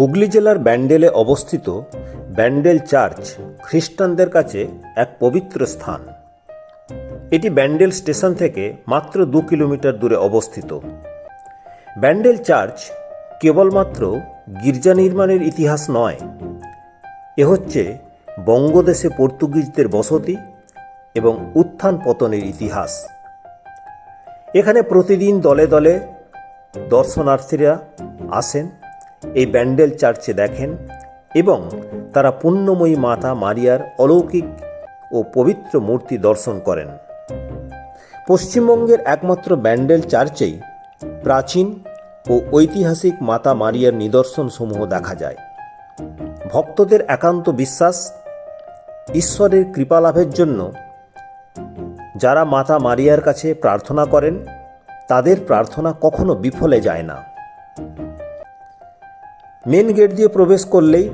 হুগলি জেলার ব্যান্ডেলে অবস্থিত ব্যান্ডেল চার্চ খ্রিস্টানদের কাছে এক পবিত্র স্থান। এটি ব্যান্ডেল স্টেশন থেকে মাত্র দু কিলোমিটার দূরে অবস্থিত। ব্যান্ডেল চার্চ কেবলমাত্র গির্জা নির্মাণের ইতিহাস নয়, এ হচ্ছে বঙ্গদেশে পর্তুগিজদের বসতি এবং উত্থান পতনের ইতিহাস। এখানে প্রতিদিন দলে দলে দর্শনার্থীরা আসেন এই ব্যান্ডেল চার্চে দেখেন এবং তারা পুণ্যময়ী মাতা মারিয়ার অলৌকিক ও পবিত্র মূর্তি দর্শন করেন। পশ্চিমবঙ্গের একমাত্র ব্যান্ডেল চার্চেই প্রাচীন ও ঐতিহাসিক মাতা মারিয়ার নিদর্শনসমূহ দেখা যায়। ভক্তদের একান্ত বিশ্বাস, ঈশ্বরের কৃপালাভের জন্য যারা মাতা মারিয়ার কাছে প্রার্থনা করেন, তাদের প্রার্থনা কখনো বিফলে যায় না। মেন গেট দিয়ে প্রবেশ করলেই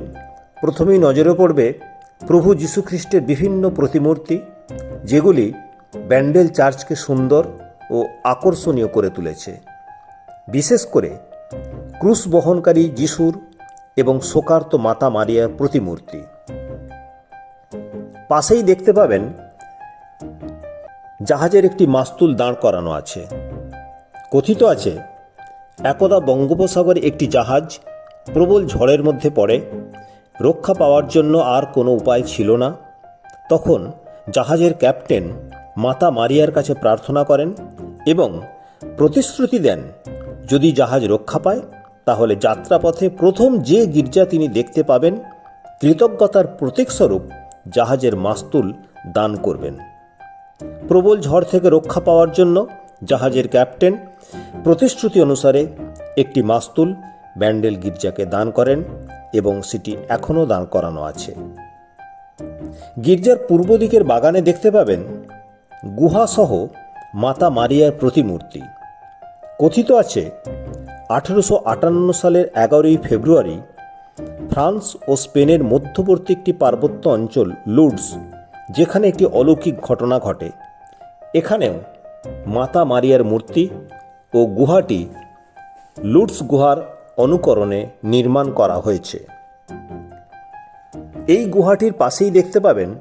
প্রথমেই নজরে পড়বে প্রভু যীশুখ্রিস্টের বিভিন্ন প্রতিমূর্তি, যেগুলি ব্যান্ডেল চার্চকে সুন্দর ও আকর্ষণীয় করে তুলেছে। বিশেষ করে ক্রুশ বহনকারী যিশুর এবং শোকার্ত মাতা মারিয়ার প্রতিমূর্তি। পাশেই দেখতে পাবেন জাহাজের একটি মাস্তুল দাঁড় করানো আছে। কথিত আছে, একদা বঙ্গোপসাগরে একটি জাহাজ প্রবল ঝড়ের মধ্যে পড়ে, রক্ষা পাওয়ার জন্য আর কোনো উপায় ছিল না। তখন জাহাজের ক্যাপ্টেন মাতা মারিয়ার কাছে প্রার্থনা করেন এবং প্রতিশ্রুতি দেন, যদি জাহাজ রক্ষা পায়, তাহলে যাত্রাপথে প্রথম যে গির্জা তিনি দেখতে পাবেন, কৃতজ্ঞতার প্রতীকস্বরূপ জাহাজের মাস্তুল দান করবেন। প্রবল ঝড় থেকে রক্ষা পাওয়ার জন্য জাহাজের ক্যাপ্টেন প্রতিশ্রুতি অনুসারে একটি মাস্তুল ব্যান্ডেল গির্জাকে দান করেন এবং সেটি এখনও দান করানো আছে। গির্জার পূর্ব দিকের বাগানে দেখতে পাবেন গুহাসহ মাতা মারিয়ার প্রতিমূর্তি। কথিত আছে, আঠেরোশো আটান্ন সালের এগারোই ফেব্রুয়ারি ফ্রান্স ও স্পেনের মধ্যবর্তী একটি পার্বত্য অঞ্চল লুডস যেখানে একটি অলৌকিক ঘটনা ঘটে। এখানেও মাতা মারিয়ার মূর্তি ও গুহাটি লুডস গুহার অনুকরণে নির্মাণ করা হয়েছে। এই গুহাটির পাশেই দেখতে পাবেন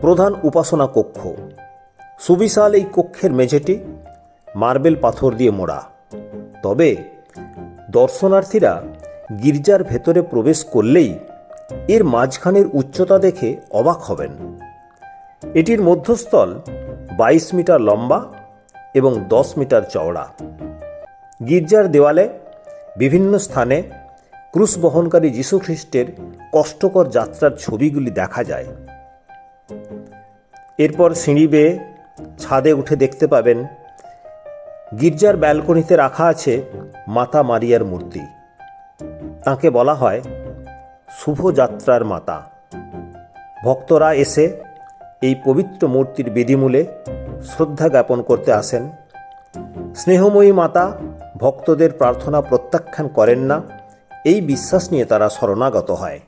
প্রধান উপাসনা কক্ষ। সুবিশাল এই কক্ষের মেঝেটি মার্বেল পাথর দিয়ে মোড়া। তবে দর্শনার্থীরা গির্জার ভেতরে প্রবেশ করলেই এর মাঝখানের উচ্চতা দেখে অবাক হবেন। এটির মধ্যস্থল বাইশ মিটার লম্বা এবং দশ মিটার চওড়া। গির্জার দেওয়ালে বিভিন্ন স্থানে ক্রুশ বহনকারী যীশুখ্রিস্টের কষ্টকর যাত্রার ছবিগুলি দেখা যায়। এরপর সিঁড়ি বেয়ে ছাদে উঠে দেখতে পাবেন গির্জার ব্যালকনিতে রাখা আছে মাতা মারিয়ার মূর্তি। তাকে বলা হয় শুভযাত্রার মাতা। ভক্তরা এসে এই পবিত্র মূর্তির বিধিমূলে শ্রদ্ধা জ্ঞাপন করতে আসেন। স্নেহময়ী মাতা ভক্তদের প্রার্থনা প্রত্যাখ্যান করেন না এই বিশ্বাস নিয়ে তারা শরণাগত হয়।